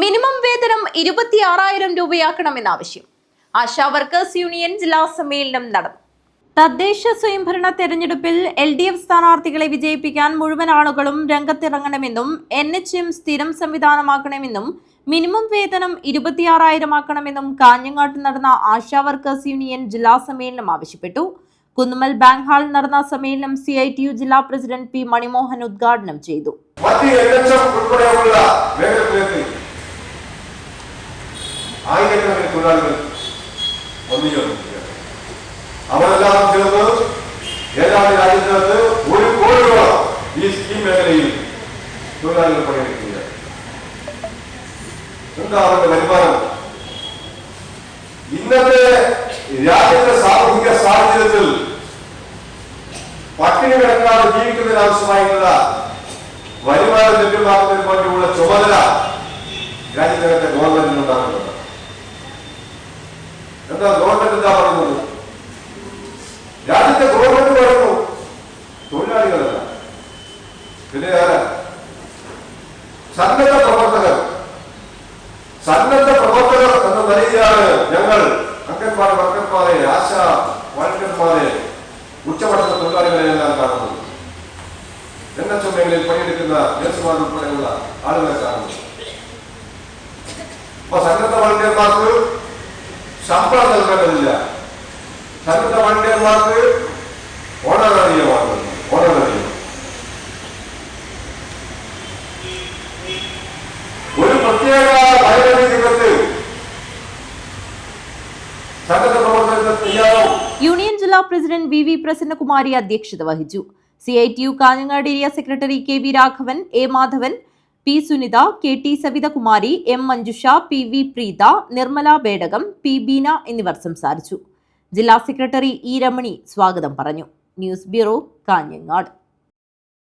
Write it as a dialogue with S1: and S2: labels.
S1: Minimum വേതനം ഇരുപത്തിയാറായിരം രൂപയാക്കണമെന്ന ആവശ്യം ASHA workers union ജില്ലാ സമ്മേളനം നടന്നു. തദ്ദേശ സ്വയംഭരണ തെരഞ്ഞെടുപ്പിൽ എൽ ഡി എഫ് സ്ഥാനാർത്ഥികളെ വിജയിപ്പിക്കാൻ മുഴുവൻ ആളുകളും രംഗത്തിറങ്ങണമെന്നും എൻ എച്ച് എം സ്ഥിരം സംവിധാനമാക്കണമെന്നും മിനിമം വേതനം ഇരുപത്തിയാറായിരമാക്കണമെന്നും കാഞ്ഞങ്ങാട്ട് നടന്ന ആശാ വർക്കേഴ്സ് യൂണിയൻ ജില്ലാ സമ്മേളനം ആവശ്യപ്പെട്ടു. കുന്നുമൽ ബാങ്ക് ഹാളിൽ നടന്ന സമ്മേളനം സി ജില്ലാ പ്രസിഡന്റ് പി മണിമോഹൻ ഉദ്ഘാടനം ചെയ്തു.
S2: ആയിരക്കണക്കിന് തൊഴിലാളികൾ ഒന്നിച്ചു അവരെല്ലാം ചേർന്ന് ഏതാണ്ട് രാജ്യത്തിനകത്ത് ഒരു കോടി രൂപ ഈ സ്കീം മേഖലയിൽ തൊഴിലാളികൾ പണിയെടുക്കുകയാണ്. എന്താ അവരുടെ വരുമാനം? ഇന്നത്തെ രാജ്യത്തെ സാമൂഹിക സാഹചര്യത്തിൽ പട്ടിണി കിടക്കാതെ ജീവിക്കുന്നതിന് വരുമാനം ലഭ്യമാക്കുന്നതിന് വേണ്ടിയുള്ള ചുമതല രാജ്യത്തിനകത്തെ ഗവൺമെന്റിനുണ്ടാകുന്നുണ്ട് എന്താ ഗവൺമെന്റ് എന്താ പറയുന്നത് രാജ്യത്തെ ഗവൺമെന്റ് പറയുന്നു തൊഴിലാളികളല്ല പിന്നെ ആരാ സന്നദ്ധ പ്രവർത്തകർ സന്നദ്ധ പ്രവർത്തകർ എന്ന നിലയിലാണ് ഞങ്ങൾ അംഗന്മാർ വർക്കന്മാരെ ആശ വഴക്കന്മാരെ ഉച്ചഭക്ഷണ തൊഴിലാളികളെ എല്ലാം കാണുന്നത് എൻ എച്ച് എം മേഖലയിൽ പണിയെടുക്കുന്ന നഴ്സുമാർ ഉൾപ്പെടെയുള്ള ആളുകളെ കാണുന്നു അപ്പൊ സന്നദ്ധ വോളണ്ടിയർമാർക്ക് ശമ്പളം നൽകേണ്ടതില്ല. സന്നദ്ധ വോളണ്ടിയർമാർക്ക് ഓണററിയമാണ് ഓണററിയം ഒരു പ്രത്യേക തയ്യാറാവും.
S1: യൂണിയൻ ജില്ലാ പ്രസിഡന്റ് വി വി പ്രസന്നകുമാരി അധ്യക്ഷത വഹിച്ചു. C I T U Kanhangad area secretary K V Raghavan A Madhavan P Sunitha K T Savithakumari M Manjusha P V Preetha Nirmala Bedakam P Beena എന്നിവർ സംസാരിച്ചു. ജില്ലാ secretary E Ramani സ്വാഗതം പറഞ്ഞു. News bureau Kanhangad.